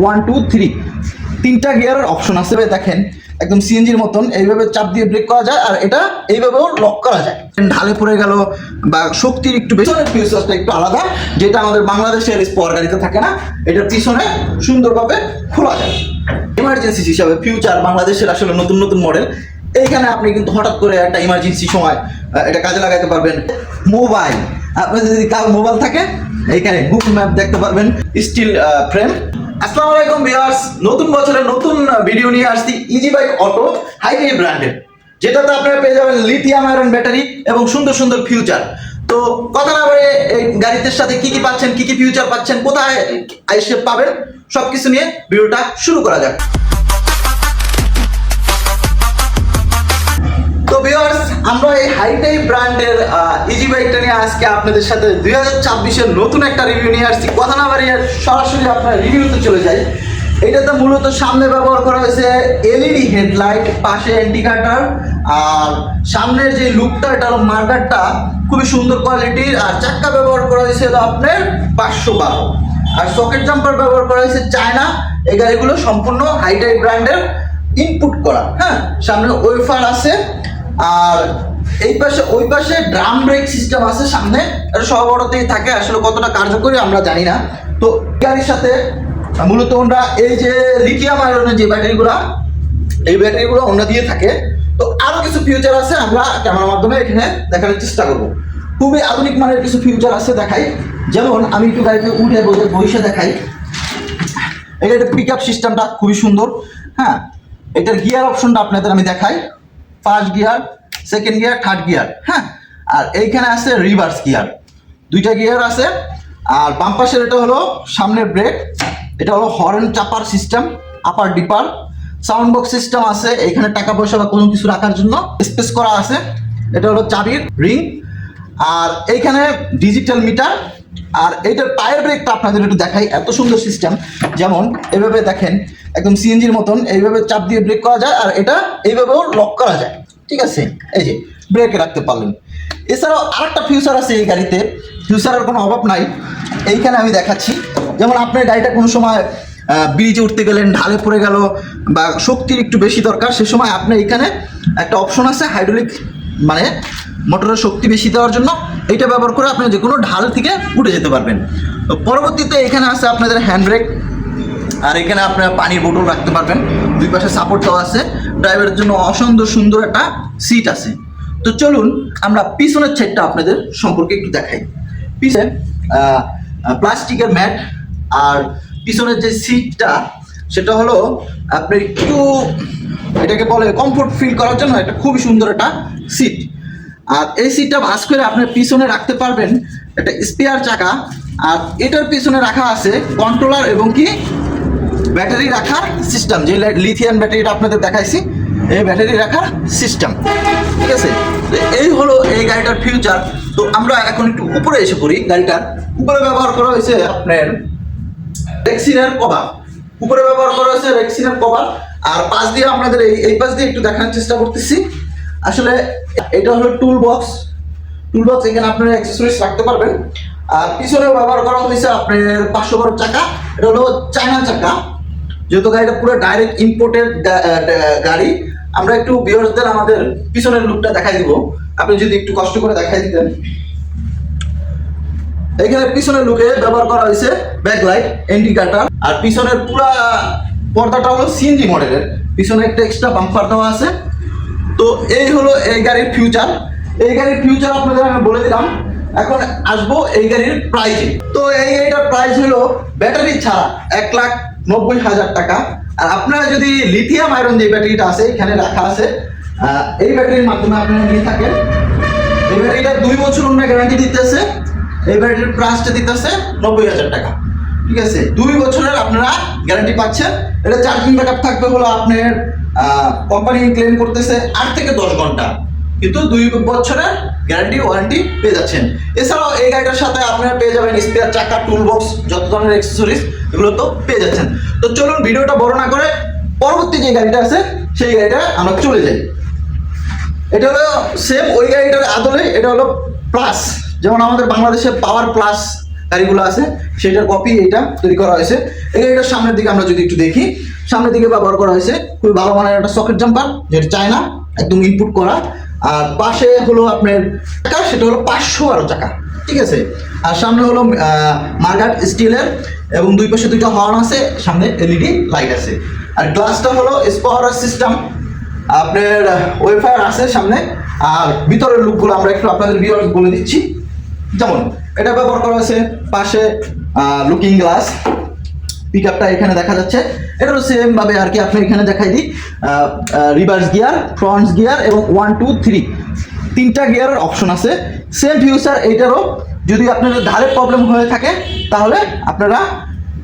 One two three তিনটা গিয়ারের option আছে দেখেন। একদম সিএনজির মতন। এইভাবে চাপ দিয়ে ব্রেক করা যায়, আর এটা এইভাবেও লক করা যায়। ঢালে পড়ে গেল, বা শক্তির একটু বেশি। ফিউচারটা একটু আলাদা, যেটা আমাদের বাংলাদেশের স্পর গাড়িতে থাকে না এটা পিছনে সুন্দরভাবে খোলা যায়। ইমার্জেন্সি হিসাবে ফিউচার বাংলাদেশের আসলে নতুন নতুন মডেল এইখানে আপনি কিন্তু হঠাৎ করে একটা ইমার্জেন্সি সময় এটা কাজে লাগাতে পারবেন। মোবাইল আপনার যদি কার মোবাইল থাকে, এইখানে গুগল ম্যাপ দেখতে পারবেন। স্টিল ফ্রেম আসসালামু আলাইকুম ভিউয়ার্স। নতুন বছরের নতুন ভিডিও নিয়ে আসছি ইজি বাইক অটো হাইভে ব্র্যান্ডের যেটাতে আপনারা পেয়ে যাবেন লিথিয়াম আয়রন ব্যাটারি এবং সুন্দর সুন্দর ফিউচার তো কথা না বলে এই গাড়িদের সাথে কি কি পাচ্ছেন, কি কি ফিউচার পাচ্ছেন, কোথায় এসে পাবেন, সবকিছু নিয়ে ভিডিওটা শুরু করা যাক। আমরা এই হাইটাই ব্র্যান্ডের ইজি বাইকটা নিয়ে আজকে আপনাদের সাথে দুই হাজার ছাব্বিশের নতুন একটা রিভিউ নিয়ে আসছি। কথা না বাড়িয়ে সরাসরি আপনার রিভিউতে চলে যাই। এটাতে মূলত সামনে ব্যবহার করা হয়েছে এলইডি হেডলাইট পাশে অ্যান্টিকাটার আর সামনের যে লুকটা এটা হলো মার্কারটা খুবই সুন্দর কোয়ালিটির আর চাক্কা ব্যবহার করা হয়েছে আপনার পাঁচশো বারো। আর সকেট জাম্পার ব্যবহার করা হয়েছে চায়না এই গাড়িগুলো সম্পূর্ণ হাইটাই ব্র্যান্ডের ইনপুট করা। হ্যাঁ সামনে ওয়েফার আছে। আর এই পাশে, ওই পাশে ড্রাম ব্রেক সিস্টেম আছে সামনে। এটা সহবড়তেই থাকে, আসলে কতটা কার্যকরী আমরা জানি না। তো গাড়ির সাথে মূলত আমরা এই যে লিথিয়াম আয়রনের যে ব্যাটারিগুলো এই ব্যাটারিগুলো অন্য দিয়ে থাকে। তো আরও কিছু ফিউচার আছে, আমরা ক্যামেরার মাধ্যমে এখানে দেখানোর চেষ্টা করব। খুবই আধুনিক মানের কিছু ফিউচার আছে দেখাই। যেমন আমি একটু গাড়িতে উঠে বসে বসে দেখাই। এটা পিক আপ সিস্টেমটা খুবই সুন্দর। হ্যাঁ এটার গিয়ার অপশনটা আপনাদের আমি দেখাই। First gear second gear third gear হ্যাঁ? আর এইখানে আছে রিভার্স গিয়ার দুইটা গিয়ার আছে। আর বাম পাশের এটা হলো সামনের ব্রেক এটা হলো হর্ন চাপার system upper dipper sound box system আছে এখানে টাকা পয়সা বা কোনো কিছু রাখার জন্য স্পেস করা আছে। এটা হলো চাবির রিং আর এইখানে ডিজিটাল মিটার আর এইটার টায়ার ব্রেকটা আপনাদের একটু দেখাই, এত সুন্দর সিস্টেম যেমন এইভাবে দেখেন, একদম সিএনজির মতন, এইভাবে চাপ দিয়ে ব্রেক করা যায়, আর এটা এইভাবেও লক করা যায়। ঠিক আছে? এই যে ব্রেকে রাখতে পারলেন। এছাড়াও আরেকটা ফিউচার আছে এই গাড়িতে। ফিউচারের কোনো অভাব নাই। এইখানে আমি দেখাচ্ছি। যেমন আপনার গাড়িটা কোনো সময় ব্রিজে উঠতে গেলেন, ঢালে পড়ে গেল, বা শক্তির একটু বেশি দরকার, সে সময় আপনি এখানে একটা অপশন আছে হাইড্রোলিক মানে মোটরের শক্তি বেশি দেওয়ার জন্য। এইটা ব্যবহার করে আপনি যে কোনো ঢাল থেকে উঠে যেতে পারবেন। তো পরবর্তীতে এখানে আছে আপনাদের হ্যান্ড ব্রেক আর এখানে আপনারা পানির বোতল রাখতে পারবেন। দুই পাশে সাপোর্ট দেওয়া আছে। ড্রাইভারের জন্য অসুন্দর সুন্দর একটা সিট আছে। তো চলুন আমরা পিছনের সাইডটা আপনাদের সম্পর্কে একটু দেখাই। পিছনে প্লাস্টিকের ম্যাট আর পিছনের যে সিটটা সেটা হলো আপনি একটু এটাকে বলে কমফোর্ট ফিল করার জন্য একটা খুবই সুন্দর একটা সিট আর এই সিটটা ভাস করে আপনি পিছনে রাখতে পারবেন একটা স্পেয়ার চাকা। আর এটার পিছনে রাখা আছে কন্ট্রোলার এবং কি ব্যাটারি রাখার সিস্টেম যে লিথিয়াম ব্যাটারিটা আপনাদের দেখাইছি। এই ব্যাটারি রাখার সিস্টেম ঠিক আছে? এই হলো এই গাড়িটার ফিউচার তো আমরা এখন একটু উপরে এসে পড়ি। গাড়িটার উপরে ব্যবহার করা হয়েছে আপনার রেক্সিনের কভার উপরে ব্যবহার করা হয়েছে রেক্সিনের কভার আর পাশ দিয়ে আপনাদের এই এই পাশ দিয়ে একটু দেখানোর চেষ্টা করতেছি। আসলে এটা হলো টুল বক্স টুল বক্স এখানে আপনারা অ্যাক্সেসরিজ রাখতে পারবেন। আর পিছনে ব্যবহার করা হয়েছে আপনার পাঁচশো বারো চাকা। এটা হলো চায়না চাকা। যেহেতু গাড়িটা পুরো ডাইরেক্ট ইম্পোর্টেড গাড়ি, আমরা একটু ভিউয়ার্সদের আমাদের পিছনের লুকটা দেখাই দিব। আপনি যদি একটু কষ্ট করে দেখাই দিতেন। এখানে পিছনের লুকে ব্যবহার করা হয়েছে ব্যাকলাইট ইন্ডিকেটর আর পিছনের পুরা পর্দাটা হলো সিএনজি মডেলের পিছনে একটা এক্সট্রা বাম্পার দেওয়া আছে। তো এই হলো এই গাড়ির ফিউচার এই গাড়ির ফিউচার আপনাদের আমি বলে দিলাম। এখন আসব এই গাড়ির প্রাইজে তো এই গাড়িটার প্রাইস হলো ব্যাটারি ছাড়া এক লাখ নব্বই হাজার টাকা। আর আপনারা যদি লিথিয়াম আয়রন যে ব্যাটারিটা আছে, এখানে রাখা আছে এই ব্যাটারির মাধ্যমে আপনারা নিয়ে থাকেন। এই ব্যাটারিটা দুই বছর আমরা গ্যারান্টি দিতেছে, এই ব্যাটারির প্রাইসটা দিতেছে নব্বই হাজার টাকা। ঠিক আছে? দুই বছরের আপনারা গ্যারান্টি পাচ্ছেন। এটা চার্জিং ব্যাকআপ থাকবে হলো আপনার কোম্পানি ক্লেম করতেছে আট থেকে দশ ঘণ্টা। কিন্তু দুই বছরের গ্যারান্টি ওয়ারেন্টি পেয়ে যাচ্ছেন। এছাড়াও এই গাড়িটার সাথে আপনারা পেয়ে যাবেন স্পেয়ার চাকা টুল বক্স যত ধরনের অ্যাক্সেসরিজ এগুলো তো পেয়ে যাচ্ছেন। তো চলুন ভিডিওটা বড় না করে পরবর্তী যে গাড়িটা আছে, সেই গাড়িটা আমরা চলে যাই। এটা হলো সেম ওই গাড়িটার আদলে এটা হলো প্লাস যেমন আমাদের বাংলাদেশে পাওয়ার প্লাস গাড়িগুলো আছে, সেটার কপি এটা তৈরি করা হয়েছে। এই গাড়িটার সামনের দিকে আমরা যদি একটু দেখি, সামনের দিকে ব্যবহার করা হয়েছে, খুবই ভালো মানের একটা সকেট জাম্পার যেটা চায়না, একদম ইনপুট করা। আর পাশে হলো আপনার চাকা, সেটা হলো পাঁচশো বারো চাকা, ঠিক আছে? আর সামনে হলো মার্গাট স্টিলের এবং দুই পাশে দুইটা হর্ন আছে, সামনে এলইডি লাইট আছে। আর গ্লাসটা হলো স্পাওয়ার সিস্টেম, আপনার ওয়েফার আছে সামনে, আর ভিতরের লুকগুলো আমরা একটু আপনাদের ভিউয়ার্স বলে দিচ্ছি। যেমন, এটা ব্যবহার করা আছে পাশে লুকিং গ্লাস পিক আপটা এখানে দেখা যাচ্ছে। এটারও সেম ভাবে আর কি আপনি এখানে দেখাই দিই। রিভার্স গিয়ার ফ্রন্টস গিয়ার এবং ওয়ান টু থ্রি তিনটা গিয়ারের অপশন আছে। সেম ফিউচার এইটারও। যদি আপনাদের ধারে প্রবলেম হয়ে থাকে, তাহলে আপনারা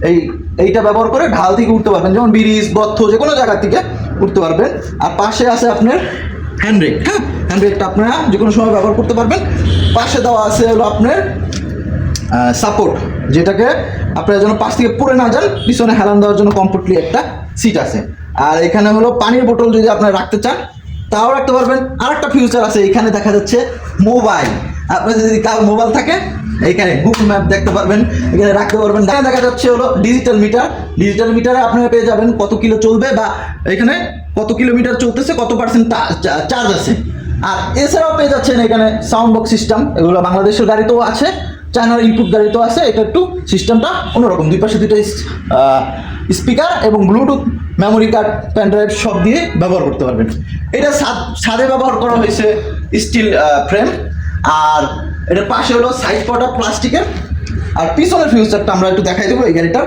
এই, এইটা ব্যবহার করে ঢাল থেকে উঠতে পারবেন। যেমন ব্রিজ, বদ্ধ, যে কোনো জায়গা থেকে উঠতে পারবেন। আর পাশে আছে আপনার হ্যান্ডব্রেক হ্যাঁ? হ্যান্ডব্রেকটা আপনারা যে কোনো সময় ব্যবহার করতে পারবেন। পাশে দেওয়া আছে হলো আপনার সাপোর্ট যেটাকে আপনারা যেন পাশ থেকে পড়ে না যান, পিছনে হেলান দেওয়ার জন্য কমফোর্টলি একটা সিট আছে। আর এখানে হলো পানির বোতল যদি আপনারা রাখতে চান, তাও রাখতে পারবেন। আর একটা ফিউচার আছে, এখানে দেখা যাচ্ছে মোবাইল আপনার যদি কার মোবাইল থাকে, এখানে গুগল ম্যাপ দেখতে পারবেন, এখানে রাখতে পারবেন। এখানে দেখা যাচ্ছে হলো ডিজিটাল মিটার ডিজিটাল মিটারে আপনারা পেয়ে যাবেন কত কিলো চলবে বা এখানে কত কিলোমিটার চলতেছে, কত পার্সেন্ট চার্জ আছে। আর এছাড়াও পেয়ে যাচ্ছেন এখানে সাউন্ড বক্স সিস্টেম এগুলো বাংলাদেশের গাড়িতেও আছে। চায়নার ইনপুট গাড়িতেও আছে, এটা একটু সিস্টেমটা অন্যরকম। দুই পাশে দুইটা স্পিকার এবং Bluetooth memory card pen drive সব দিয়ে ব্যবহার করতে পারবেন। এটা ছাদ- সাদে ব্যবহার করা হয়েছে স্টিল ফ্রেম আর এটা পাশে হলো সাইজ পটা প্লাস্টিকের আর পিছনের ফিউচারটা আমরা একটু দেখাই দেবো এই গাড়িটার।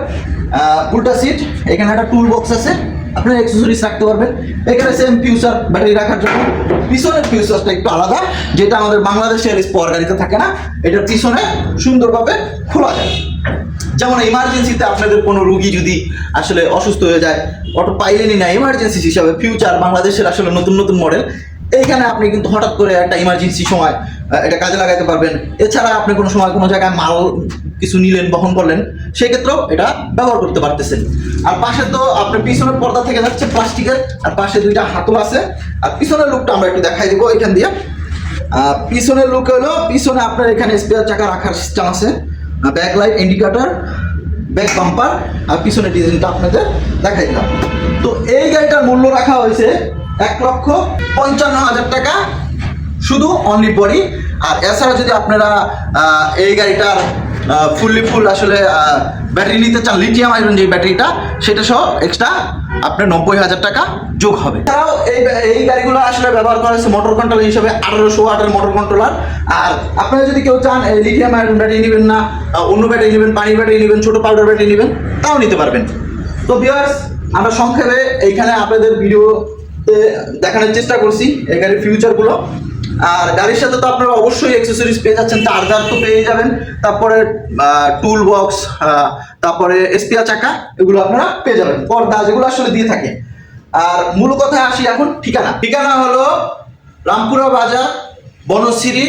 উল্টা সিট এখানে একটা টুল বক্স আছে। আপনি অ্যাক্সেসরিজ রাখতে পারবেন। এখানে সেম ফিউচার ব্যাটারি রাখার জন্য। পিছনের ফিউচারটা একটু আলাদা, যেটা আমাদের বাংলাদেশের স্পর গাড়িতে থাকে না। এটার পিছনে সুন্দরভাবে খোলা যায়। যেমন ইমার্জেন্সিতে আপনাদের কোনো রুগী যদি আসলে অসুস্থ হয়ে যায়, অটো পাইলেনই না ইমার্জেন্সি হিসাবে ফিউচার বাংলাদেশের আসলে নতুন নতুন মডেল এইখানে আপনি কিন্তু হঠাৎ করে একটা ইমার্জেন্সি সময় এটা কাজে লাগাতে পারবেন। এছাড়া আপনি কোনো সময় কোনো জায়গায় মাল কিছু নিলেন, বহন করলেন, সেক্ষেত্রেও এটা ব্যবহার করতে পারতেছেন। আর পাশে তো আপনার পিছনের পর্দা থেকে যাচ্ছে প্লাস্টিকের, আর পাশে দুইটা হাতল আছে। আর পিছনের লুকটা আমরা একটু দেখাই দিব এখান দিয়ে। পিছনের লুক হলো, পিছনে আপনার এখানে স্পেয়ার চাকা রাখার সিস্টেম আছে back light indicator back bumper আর পিছনের ডিজাইনটা আপনাদের দেখাই দিলাম। তো এই গাড়িটার মূল্য রাখা হয়েছে এক লক্ষ পঞ্চান্ন হাজার টাকা, শুধু অনলি বডি আর এছাড়া যদি আপনারা এই গাড়িটার ফুললি ফুল আসলে ব্যাটারি নিতে চান লিথিয়াম আয়রন যে ব্যাটারিটা সেটা সহ এক্সট্রা আপনার নব্বই হাজার টাকা যোগ হবে। এছাড়াও এই এই গাড়িগুলো আসলে ব্যবহার করা হয়েছে মোটর কন্ট্রোলার হিসেবে আঠারোশো ওয়াটের মোটর কন্ট্রোলার আর আপনারা যদি কেউ চান লিথিয়াম আয়রন ব্যাটারি নেবেন না অন্য ব্যাটারি নেবেন পানির ব্যাটারি নেবেন, ছোটো পাউডার ব্যাটারি নেবেন, তাও নিতে পারবেন। তো ভিউয়ার্স আমরা সংক্ষেপে এইখানে আপনাদের ভিডিওতে দেখানোর চেষ্টা করছি, এই গাড়ির ফিউচারগুলো আর গাড়ির সাথে তো আপনারা অবশ্যই অ্যাক্সেসরিজ পেয়ে যাচ্ছেন চার্জার তো পেয়ে যাবেন। তারপরে টুল বক্স তারপরে এসপিয়া চাকা, এগুলো আপনারা পেয়ে যাবেন, পর্দা যেগুলো আসলে দিয়ে থাকে। আর মূল কথায় আসি এখন, ঠিকানা। ঠিকানা হলো রামপুরা বাজার, বনশ্রী,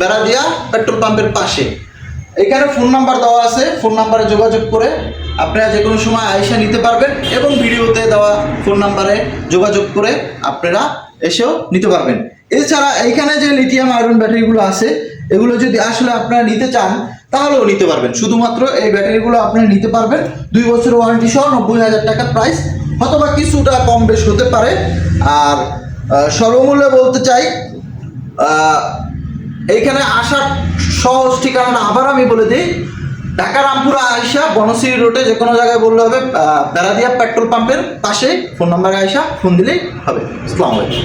বেড়াদিয়া পেট্রোল পাম্পের পাশে। এখানে ফোন নাম্বার দেওয়া আছে ফোন নাম্বারে যোগাযোগ করে আপনারা যে কোনো সময় আয়সা নিতে পারবেন এবং ভিডিওতে দেওয়া ফোন নাম্বারে যোগাযোগ করে আপনারা এসেও নিতে পারবেন। এছাড়া এইখানে যে লিথিয়াম আয়রন ব্যাটারিগুলো আছে, এগুলো যদি আসলে আপনারা নিতে চান, তাহলেও নিতে পারবেন। শুধুমাত্র এই ব্যাটারিগুলো আপনারা নিতে পারবেন। দুই বছর ওয়ারেন্টি সহ নব্বই হাজার টাকা প্রাইস অথবা কিছুটা কম বেশ হতে পারে। আর সর্বমূল্যে বলতে চাই এইখানে আসার সহজ ঠিকানাটা আবার আমি বলে দিই। ঢাকা রামপুরা আয়সা বনশ্রী রোডে যে কোনো জায়গায় বললে হবে বেড়াদিয়া পেট্রোল পাম্পের পাশে। ফোন নাম্বারে আয়সা ফোন দিলেই হবে। আসসালামু আলাইকুম।